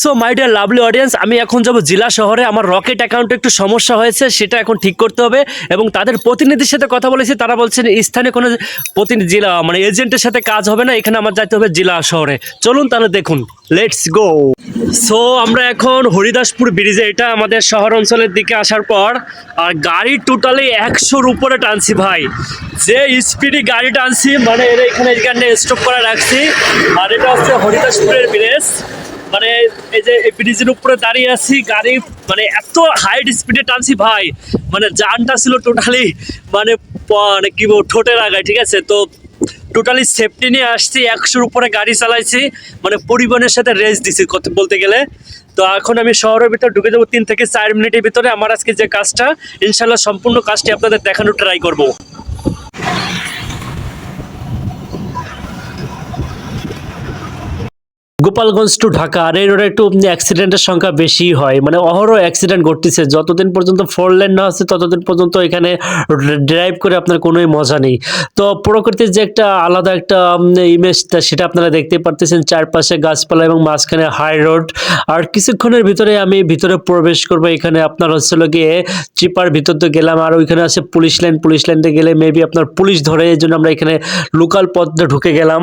So my dear lovely audience আমি এখন যাব জেলা শহরে। আমার রকেট অ্যাকাউন্টে একটু সমস্যা হয়েছে, সেটা এখন ঠিক করতে হবে। এবং তাদের প্রতিনিধির সাথে কথা বলেছি, তারা বলছেন স্থানীয় কোনো প্রতিনিধি, জেলা মানে এজেন্টের সাথে কাজ হবে না, এখানে আমার যাইতে হবে জেলা শহরে। চলুন তাহলে দেখুন লেটস গো সো আমরা এখন হরিদাসপুর ব্রিজে, এটা আমাদের শহর অঞ্চলের দিকে আসার পর, আর গাড়ি টোটালি একশোর উপরে টানছি ভাই। যে স্পিডে গাড়ি টানছি মানে এরা এখানে এখানে স্টপ করে রাখছি। আর এটা হচ্ছে হরিদাসপুরের ব্রিজ। মানে এই যে এই ব্রিজের উপরে দাঁড়িয়ে আছি, গাড়ি মানে এত হাইট স্পিডে টানছি ভাই। মানে জানটা ছিল টোটালি মানে মানে কি বলব, ঠোঁটের আগায়, ঠিক আছে? তো টোটালি সেফটি নিয়ে আসছি, একশোর উপরে গাড়ি চালাইছি মানে পরিবহনের সাথে রেস দিছি কত, বলতে গেলে। তো এখন আমি শহরের ভিতরে ঢুকে যাব তিন থেকে চার মিনিটের ভিতরে। আমার আজকে যে কাজটা ইনশাল্লাহ সম্পূর্ণ কাজটি আপনাদের দেখানোর ট্রাই করব। গোপালগঞ্জ টু ঢাকা, আর এই রোডে একটু অ্যাক্সিডেন্টের সংখ্যা বেশি হয়। মানে অহরহ অ্যাক্সিডেন্ট ঘটতেছে। যতদিন পর্যন্ত ফোর লেন না আছে, ততদিন পর্যন্ত এখানে ড্রাইভ করে আপনার কোনোই মজা নেই। তো প্রকৃতির যে একটা আলাদা একটা ইমেজটা সেটা আপনারা দেখতে পারতেছেন। চারপাশে গাছপালা এবং মাঝখানে হাই রোড আর কিছুক্ষণের ভিতরে আমি ভিতরে প্রবেশ করব। এখানে আপনার হচ্ছিল গিয়ে চিপার ভিতর তো গেলাম। আর ওইখানে আছে পুলিশ লাইন পুলিশ লাইনতে গেলে মেবি আপনার পুলিশ ধরে, এই জন্য আমরা এখানে লোকাল পথটা ঢুকে গেলাম।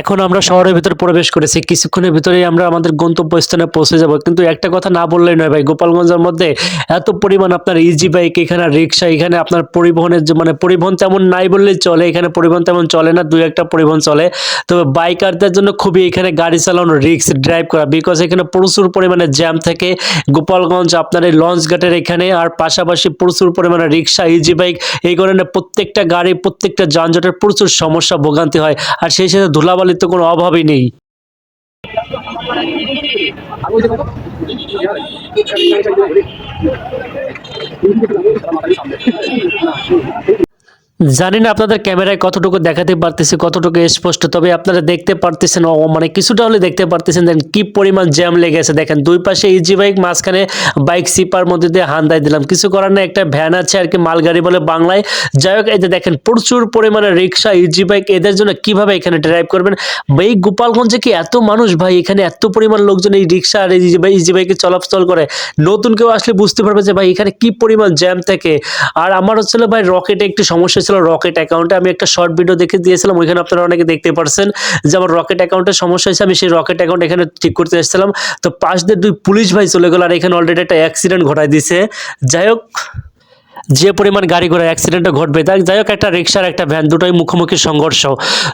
এখন আমরা শহরের ভিতরে প্রবেশ করেছি। কিছুক্ষণের ভিতরেই আমরা আমাদের গন্তব্যস্থানে পৌঁছে যাব। কিন্তু একটা কথা না বললেই নয় ভাই, গোপালগঞ্জের মধ্যে এত পরিমাণ আপনার ইজি বাইক এখানে রিক্সা এখানে আপনার পরিবহনের মানে পরিবহন তেমন নাই বললেই চলে, এখানে পরিবহন তেমন চলে না, দুই একটা পরিবহন চলে। তবে বাইকারদের জন্য খুবই এখানে গাড়ি চালানো রিক্স ড্রাইভ করা। বিকজ এখানে প্রচুর পরিমাণে জ্যাম থাকে। গোপালগঞ্জ আপনার এই লঞ্চ ঘাটের এখানে আর পাশাপাশি প্রচুর পরিমাণে রিক্সা ইজি বাইক এই কারণে প্রত্যেকটা গাড়ি, প্রত্যেকটা যানজটের প্রচুর সমস্যা, ভোগান্তি হয়। আর সেই সাথে ধুলাবালির তো কোনো অভাবই নেই। জানি না আপনাদের ক্যামেরায় কতটুকু দেখাতে পারতেছে, কতটুকু স্পষ্ট, তবে আপনারা দেখতে পারতেছেন মানে কিছুটা হলে দেখতে পারতেছেন দেখেন কি পরিমাণ জ্যাম লেগেছে দেখেন, দুই পাশে ইজি বাইক মাঝখানে বাইক সিপার মধ্যে দিয়ে হান্দাই দিলাম। কিছু করার না একটা ভ্যান আছে আর কি, মালগাড়ি বলে বাংলায়। যাই হোক যে দেখেন, প্রচুর পরিমাণে রিক্সা ইজি বাইক এদের জন্য কীভাবে এখানে ড্রাইভ করবেন? এই গোপালগঞ্জে কি এত মানুষ ভাই? এখানে এত পরিমাণ লোকজন এই রিক্সা আর ইজি বাইক ইজি বাইকে চলাচল করে। নতুন কেউ আসলে বুঝতে পারবে যে ভাই, এখানে কি পরিমাণ জ্যাম থাকে। আর আমার হচ্ছিল ভাই রকেটে একটু সমস্যা ছিল রকেট অ্যাকাউন্টে আমি একটা শর্ট ভিডিও দেখে দিয়েছিলাম, ওইখানে আপনারা অনেকে দেখতে পারছেন যে আমার রকেট অ্যাকাউন্টে সমস্যা হয়েছে, আমি সেই রকেট অ্যাকাউন্ট এখানে ঠিক করতে এসেছিলাম। তো পাশ দিয়ে দুই পুলিশ ভাই চলে গেল, আর এখানে অলরেডি একটা অ্যাক্সিডেন্ট ঘটাই দিছে যাই হোক যে পরিমাণ গাড়ি ঘোড়া অ্যাক্সিডেন্টটা ঘটবে তাই যাই হোক একটা রিক্সার একটা ভ্যান দুটোই মুখোমুখি সংঘর্ষ।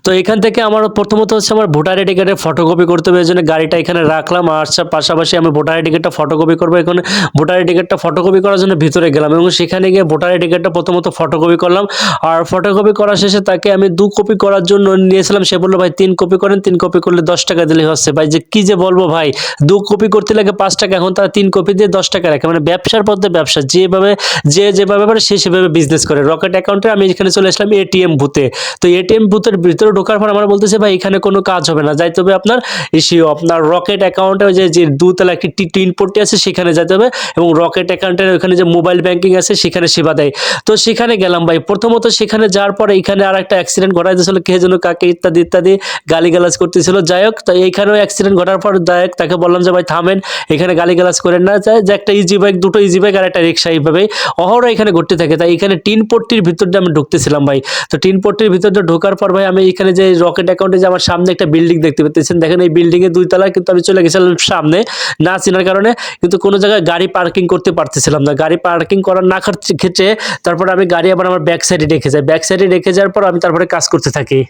তো এখান থেকে আমার প্রথমত হচ্ছে আমার ভোটার আইডি কার্ডের ফটোকপি করতে হবে জন্য গাড়িটা এখানে রাখলাম। আর পাশাপাশি আমি ভোটার আইডি কার্ডটা ফটোকপি করব। এখানে ভোটার আইডি কার্ডটা ফটোকপি করার জন্য ভিতরে গেলাম এবং সেখানে গিয়ে ভোটার আইডি কার্ডটা প্রথমত ফটোকপি করলাম। আর ফটোকপি করা শেষে তাকে আমি দু কপি করার জন্য নিয়েছিলাম। সে বলল, ভাই, তিন কপি করেন, তিন কপি করলে দশ টাকা দিলে হচ্ছে। ভাই, যে কি যে বলব ভাই, দু কপি করতে লাগে পাঁচ টাকা, এখন তারা তিন কপি দিয়ে দশ টাকা রাখে। মানে ব্যবসার পথে ব্যবসা। যেভাবে যে যেভাবে পারে সে সেভাবে বিজনেস করে। রকেট অ্যাকাউন্টে আমি এখানে চলে আসলাম এটিএম বুথে তো এটিএম বুথের ভিতরে ঢোকার পর আমার বলতেছে, ভাই, এখানে কোনো কাজ হবে না। যাইতে হবে আপনার ইসি আপনার রকেট অ্যাকাউন্টে যে যে দুতলা একটি টি, টিন পট্টি আছে, সেখানে যেতে হবে এবং রকেট অ্যাকাউন্টের ওখানে যে মোবাইল ব্যাংকিং আছে, সেখানে সেবা দেয়। তো সেখানে গেলাম ভাই। প্রথমত সেখানে যাওয়ার পরে এখানে আর একটা অ্যাক্সিডেন্ট ঘটাই দিয়েছিল কে যেন কাকে ইত্যাদি ইত্যাদি গালিগালাজ করতেছিল। যাই হোক, তো এইখানেও অ্যাক্সিডেন্ট ঘটার পর যাই হোক, তাকে বললাম যে, ভাই, থামেন। এখানে গালিগালাজ করেন না। যে একটা ইজি বাইক দুটো ইজি বাইক আর একটা রিক্সা এইভাবে অহরহ এখানে ঘুরতে থাকে। তাই এখানে টিন পট্টির ভিতর দিয়ে আমি ঢুকতেছিলাম ভাই। তো টিন পট্টির ভিতর দিয়ে ঢোকার পর ভাই আমি এখানে যে রকেট অ্যাকাউন্টে যে আমার সামনে একটা বিল্ডিং দেখতে পাচ্ছেন। দেখেন এই বিল্ডিং এর দুই তলায় কিন্তু আমি চলে গেছিলাম সামনে, না চেনার কারণে কিন্তু কোনো জায়গায় গাড়ি পার্কিং করতে পারতেছিলাম না। গাড়ি পার্কিং করার না ক্ষেত্রে তারপর আমি গাড়ি আবার আমার ব্যাক সাইডে রেখে যাই। ব্যাক সাইডে রেখে যাওয়ার পর আমি তারপরে কাজ করতে থাকি।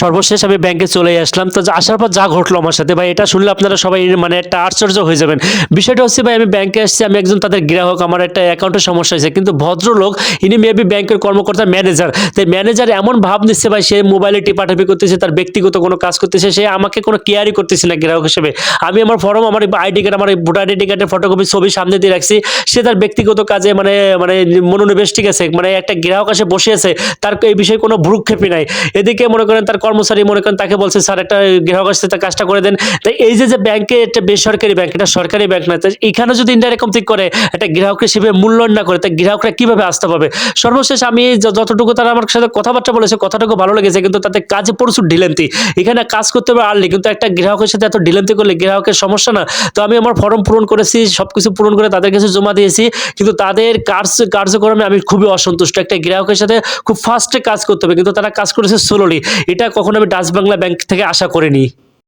সর্বশেষ আমি ব্যাংকে চলে আসলাম। তো আসার পর যা ঘটলো আমার সাথে, ভাই, এটা শুনলে আপনারা সবাই মানে একটা আশ্চর্য হয়ে যাবেন। বিষয়টা হচ্ছে, ভাই, আমি ব্যাংকে আসছি, আমি একজন তাদের গ্রাহক, আমার একটা অ্যাকাউন্টের সমস্যা হয়েছে। কিন্তু ভদ্রলোক, ইনি মেবি ব্যাংকের কর্মকর্তা ম্যানেজার তাই ম্যানেজার এমন ভাব নিচ্ছে, ভাই, সে মোবাইলে টিপাটাপি করতেছে, তার ব্যক্তিগত কোনো কাজ করতেছে, সে আমাকে কোনো কেয়ারই করতেছে না গ্রাহক হিসেবে। আমি আমার ফর্ম আমার আইডি কার্ড আমার ভোটার আইডি কার্ডের ফটোকপি ছবি সামনে দিয়ে রাখছি। সে তার ব্যক্তিগত কাজে মানে মানে মনোনিবেশ, ঠিক আছে? মানে একটা গ্রাহক আসে, বসে আছে, তার এই বিষয়ে কোনো ভ্রুক্ষেপই নাই। এদিকে মনে করেন তার কর্মচারী মনে করেন তাকে বলছে, স্যার, একটা তার কাজটা করে দেন। তাই এই যে যে ব্যাংকে একটা বেসরকারি ব্যাংক, এটা সরকারি ব্যাংক না তাই এখানে যদি ইন্ডিয়া এরকম ঠিক করে, একটা গ্রাহক হিসেবে মূল্যায়ন না করে তাই গ্রাহকরা কীভাবে আসতে পাবে? সর্বশেষ আমি যতটুকু তারা আমার সাথে কথাবার্তা বলেছে, কথাটুকু ভালো লেগেছে, কিন্তু তাতে কাজে প্রচুর ঢিলেন্তি এখানে কাজ করতে হবে আর্লি কিন্তু একটা গ্রাহকের সাথে এত ঢিলেন্তি করলে গ্রাহকের সমস্যা না। তো আমি আমার ফর্ম পূরণ করেছি সব কিছু পূরণ করে তাদের কাছে জমা দিয়েছি, কিন্তু তাদের কার্য, কার্যক্রমে আমি খুবই অসন্তুষ্ট। একটা গ্রাহকের সাথে খুব ফাস্টে কাজ করতে হবে, কিন্তু তারা কাজ করেছে সোলোলি এটা কখনো আমি ডাচ বাংলা ব্যাংক থেকে আশা করিনি।